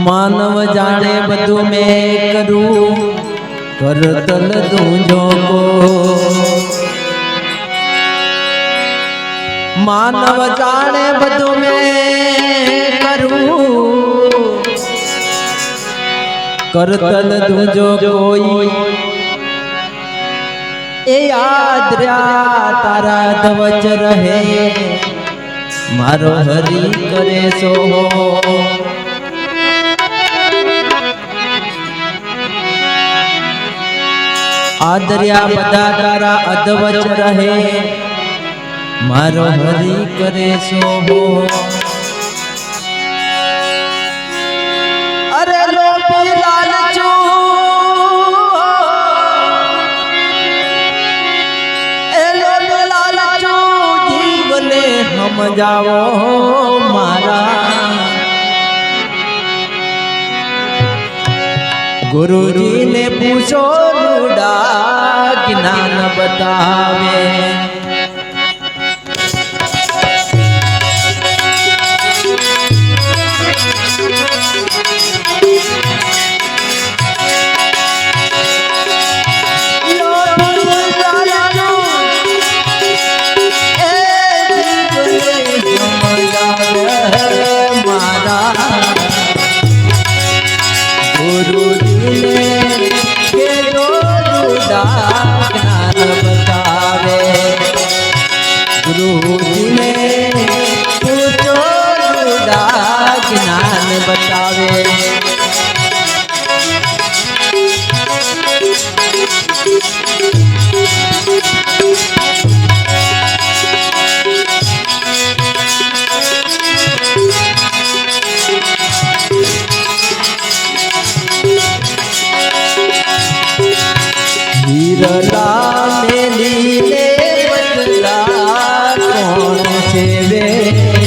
માનવ જાણે બધું મેં કરું કરતલ તું કો માનવ જાણે બધું મેં કરું કરતલ તું જો કોઈ એ આદ્ર્યા તારા ધવચ રહે મારો હરી કરે સો આદર્યા બધા તારા અધવચ રહે. મારો હરી કરે સો અરે લોભી લાલચુ એ લોભી લાલચુ જીવને સમજાવો મારા. ગુરુજીને પૂછો રૂડા જ્ઞાન બતાવે. હીરલા મેલીને બદલા કોણ વેરી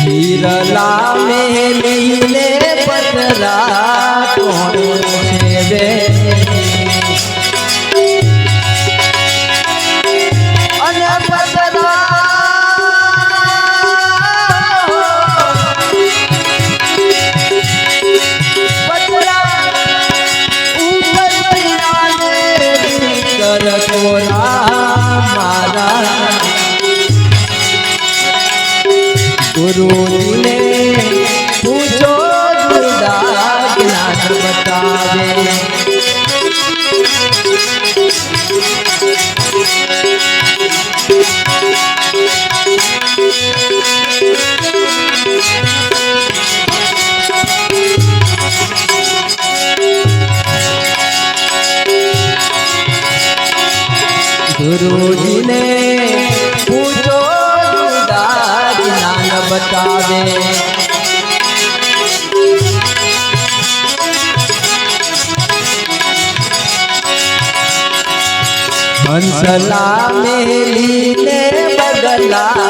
હીરલા મેલીને બદલા કોણ છે બતાવે. હંસલા મેલીને બગલા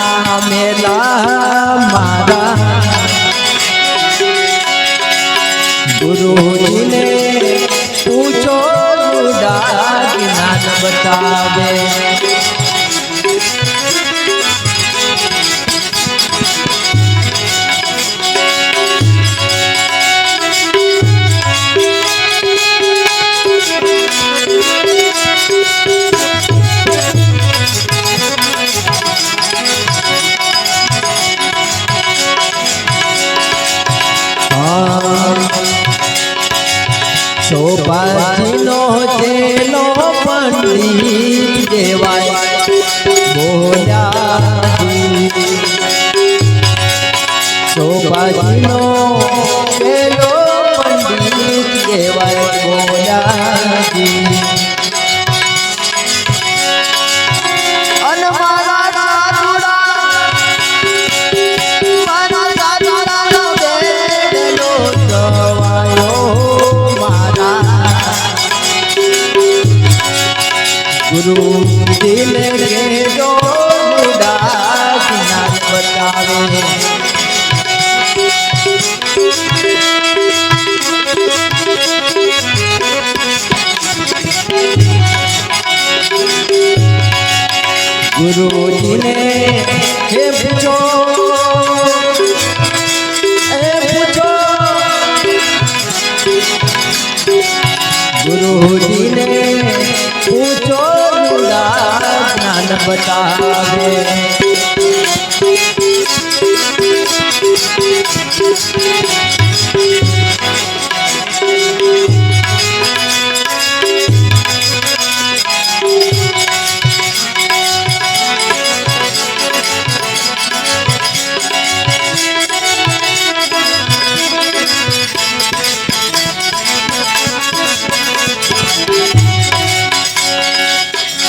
ગુરુજીને પૂછો જુદા જ્ઞાન બતાવે. સોપાજીનો ચેલો પંડિત દેવાય. બોલ્યાજી સોપાજીનો ચેલો બોલ્યાજી गुरु दिल के जो दास बतावे गुरु जी ने गुरु जी बता दे।